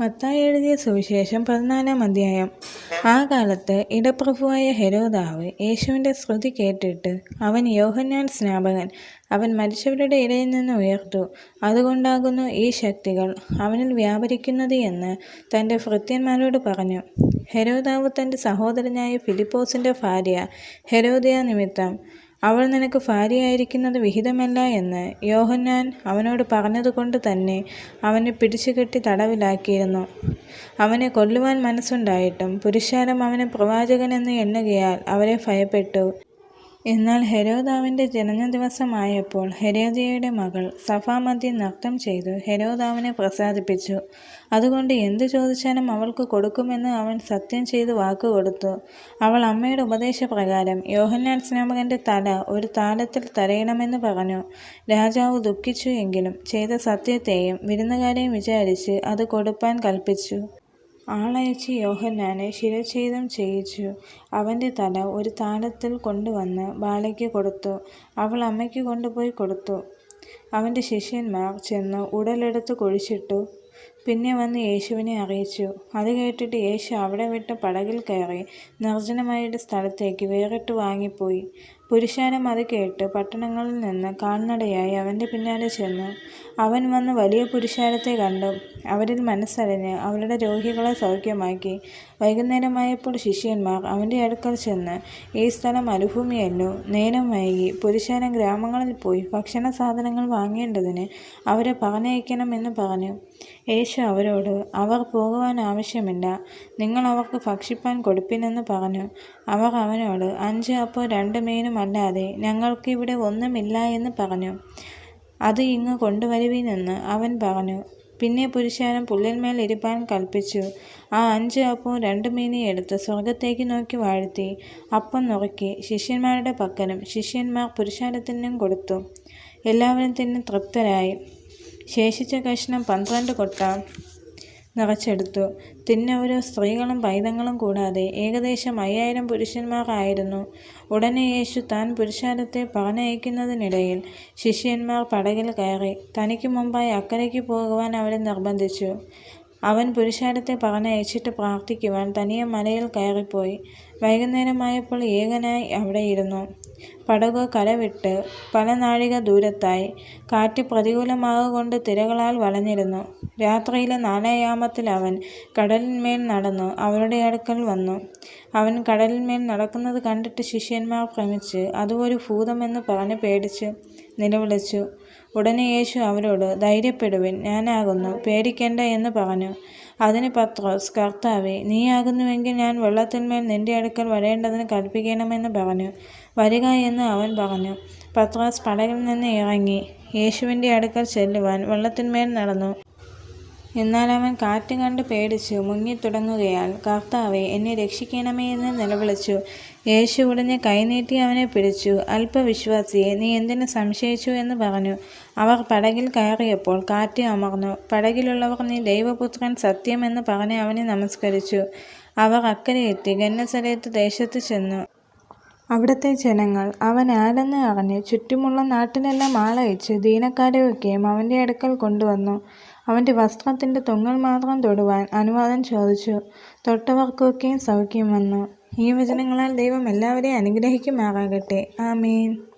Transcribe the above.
മത്തായി എഴുതിയ സുവിശേഷം പതിനാലാം അധ്യായം. ആ കാലത്ത് ഇടപ്രഭുവായ ഹെരോദാവ് യേശുവിന്റെ ശ്രുതി കേട്ടിട്ട് അവൻ യോഹന്നാൻ സ്നാപകൻ അവൻ മരിച്ചവരുടെ ഇടയിൽ നിന്ന് ഉയർത്തു. അതുകൊണ്ടാകുന്നു ഈ ശക്തികൾ അവനിൽ വ്യാപരിക്കുന്നത് എന്ന് തന്റെ ഭൃത്യന്മാരോട് പറഞ്ഞു. ഹെരോദാവ് തന്റെ സഹോദരനായ ഫിലിപ്പോസിന്റെ ഭാര്യ ഹെരോദയ നിമിത്തം അവൾ നിനക്ക് ഭാര്യയായിരിക്കുന്നത് വിഹിതമല്ല എന്ന് യോഹന്നാൻ അവനോട് പറഞ്ഞതുകൊണ്ട് തന്നെ അവനെ പിടിച്ചുകെട്ടി തടവിലാക്കിയിരുന്നു. അവനെ കൊല്ലുവാൻ മനസ്സുണ്ടായിട്ടും പുരുഷാരം അവനെ പ്രവാചകനെന്ന് എണ്ണുകയാൽ അവരെ ഭയപ്പെട്ടു. എന്നാൽ ഹെരോദാവിന്റെ ജനനദിവസമായപ്പോൾ ഹെരോദിയയുടെ മകൾ സഭാമധ്യം നൃത്തം ചെയ്തു ഹെരോദാവിനെ പ്രസാദിപ്പിച്ചു. അതുകൊണ്ട് എന്തു ചോദിച്ചാലും അവൾക്ക് കൊടുക്കുമെന്ന് അവൻ സത്യം ചെയ്ത് വാക്കുകൊടുത്തു അവൾ അമ്മയുടെ ഉപദേശപ്രകാരം യോഹന്നാൻ സ്നാമകന്റെ തല ഒരു താലത്തിൽ തരയണമെന്ന് പറഞ്ഞു. രാജാവ് ദുഃഖിച്ചു എങ്കിലും ചെയ്ത സത്യത്തെയും വിരുന്നുകാരെയും വിചാരിച്ച് അത് കൊടുപ്പാൻ കൽപ്പിച്ചു. ആളയച്ച് യോഹന്നാനെ ശിരച്ഛേദം ചെയ്യിച്ചു. അവന്റെ തല ഒരു താലത്തിൽ കൊണ്ടുവന്ന് ബാലയ്ക്ക് കൊടുത്തു. അവൾ അമ്മയ്ക്ക് കൊണ്ടുപോയി കൊടുത്തു. അവന്റെ ശിഷ്യന്മാർ ചെന്ന് ഉടലെടുത്ത് കുഴിച്ചിട്ടു. പിന്നെ വന്ന് യേശുവിനെ അറിയിച്ചു. അത് കേട്ടിട്ട് യേശു അവിടെ വിട്ട് പടകിൽ കയറി നിർജനമായൊരു സ്ഥലത്തേക്ക് വേറിട്ട് വാങ്ങിപ്പോയി. പുരുഷാരം അത് കേട്ട് പട്ടണങ്ങളിൽ നിന്ന് കാൽനടയായി അവന്റെ പിന്നാലെ ചെന്നു. അവൻ വന്ന് വലിയ പുരുഷാരത്തെ കണ്ടു. അവരിൽ മനസ്സറിഞ്ഞ് അവരുടെ രോഗികളെ സൗഖ്യമാക്കി. വൈകുന്നേരമായപ്പോൾ ശിഷ്യന്മാർ അവന്റെ അടുക്കൽ ചെന്ന് ഈ സ്ഥലം മരുഭൂമിയല്ലോ. നേരം വൈകി. പുരുഷാരം ഗ്രാമങ്ങളിൽ പോയി ഭക്ഷണ സാധനങ്ങൾ വാങ്ങേണ്ടതിന് അവരെ പറഞ്ഞയക്കണമെന്ന് പറഞ്ഞു. യേശു അവരോട് അവർ പോകുവാൻ ആവശ്യമില്ല. നിങ്ങൾ അവർക്ക് ഭക്ഷിപ്പാൻ കൊടുപ്പിനെന്ന് പറഞ്ഞു. അവർ അവനോട് അഞ്ച് അപ്പോൾ രണ്ട് മീനും അല്ലാതെ ഞങ്ങൾക്ക് ഇവിടെ ഒന്നുമില്ല എന്ന് പറഞ്ഞു. അത് ഇങ്ങ് കൊണ്ടുവരുവിനെന്ന് അവൻ പറഞ്ഞു. പിന്നെ പുരുഷാരം പുല്ലിന്മേൽ ഇരിപ്പാൻ കൽപ്പിച്ചു. ആ അഞ്ച് അപ്പവും രണ്ട് മീനെയും എടുത്ത് സ്വർഗത്തേക്ക് നോക്കി വാഴ്ത്തി. അപ്പം നുറുക്കി. ശിഷ്യന്മാരുടെ പക്കലും ശിഷ്യന്മാർ പുരുഷാരത്തിനും കൊടുത്തു. എല്ലാവരും തന്നെ തൃപ്തരായി. ശേഷിച്ച കഷ്ണം പന്ത്രണ്ട് കൊട്ട. നിറച്ചെടുത്തു. തിന്നവരോ സ്ത്രീകളും പൈതങ്ങളും കൂടാതെ ഏകദേശം അയ്യായിരം പുരുഷന്മാരായിരുന്നു. ഉടനെ യേശു താൻ പുരുഷാരത്തെ പറഞ്ഞയക്കുന്നതിനിടയിൽ ശിഷ്യന്മാർ പടകിൽ കയറി തനിക്ക് മുമ്പായി അക്കരയ്ക്ക് പോകുവാൻ അവരെ നിർബന്ധിച്ചു. അവൻ പുരുഷാരത്തെ പറഞ്ഞയച്ചിട്ട് പ്രാർത്ഥിക്കുവാൻ തനിയെ മലയിൽ കയറിപ്പോയി. വൈകുന്നേരമായപ്പോൾ ഏകനായി അവിടെയിരുന്നു പടക് കരവിട്ട് പല നാഴിക ദൂരത്തായി കാറ്റ് പ്രതികൂലമാകൊണ്ട് തിരകളാൽ വളഞ്ഞിരുന്നു രാത്രിയിലെ നാലായാമത്തിൽ അവൻ കടലിന്മേൽ നടന്നു. അവരുടെ അടുക്കൽ വന്നു. അവൻ കടലിന്മേൽ നടക്കുന്നത് കണ്ടിട്ട് ശിഷ്യന്മാർ ഭ്രമിച്ച് അതും ഭൂതമെന്ന് പറഞ്ഞ് പേടിച്ച് നിലവിളിച്ചു ഉടനെ യേശു അവരോട് ധൈര്യപ്പെടുവിൻ ഞാനാകുന്നു പേടിക്കേണ്ട എന്ന് പറഞ്ഞു. അതിന് പത്രോസ് കർത്താവെ നീയാകുന്നുവെങ്കിൽ ഞാൻ വെള്ളത്തിന്മേൽ നിന്റെ അടുക്കൽ വരേണ്ടതിന് കൽപ്പിക്കണമെന്ന് പറഞ്ഞു. വരിക എന്ന് അവൻ പറഞ്ഞു. പത്രോസ് പടകിൽ നിന്ന് ഇറങ്ങി. യേശുവിന്റെ അടുക്കൽ ചെല്ലുവാൻ വെള്ളത്തിന്മേൽ നടന്നു. എന്നാൽ അവൻ കാറ്റ് കണ്ട് പേടിച്ചു. മുങ്ങിത്തുടങ്ങുകയാൽ കർത്താവെ എന്നെ രക്ഷിക്കണമേ എന്ന് നിലവിളിച്ചു. യേശു ഉടനെ കൈനീട്ടി അവനെ പിടിച്ചു. അല്പവിശ്വാസിയെ നീ എന്തിനു സംശയിച്ചു? എന്ന് പറഞ്ഞു. അവർ പടകിൽ കയറിയപ്പോൾ കാറ്റ് അമർന്നു. പടകിലുള്ളവർ നീ ദൈവപുത്രൻ സത്യമെന്ന് പറഞ്ഞ് അവനെ നമസ്കരിച്ചു. അവർ അക്കരെ എത്തി ഗന്നസരത്ത് ദേശത്ത് ചെന്നു. അവിടുത്തെ ജനങ്ങൾ അവൻ ആരെന്ന് അറിഞ്ഞ് ചുറ്റുമുള്ള നാട്ടിലെല്ലാം ആളയച്ച് ദീനക്കാരെയൊക്കെയും അവന്റെ അടുക്കൽ കൊണ്ടുവന്നു. അവന്റെ വസ്ത്രത്തിന്റെ തൊങ്ങൽ മാത്രം തൊടുവാൻ അനുവാദം ചോദിച്ചു. തൊട്ടവർക്കൊക്കെയും സൗഖ്യം വന്നു. ഈ വചനങ്ങളാൽ ദൈവം എല്ലാവരെയും അനുഗ്രഹിക്കുമാറാകട്ടെ. ആമീൻ.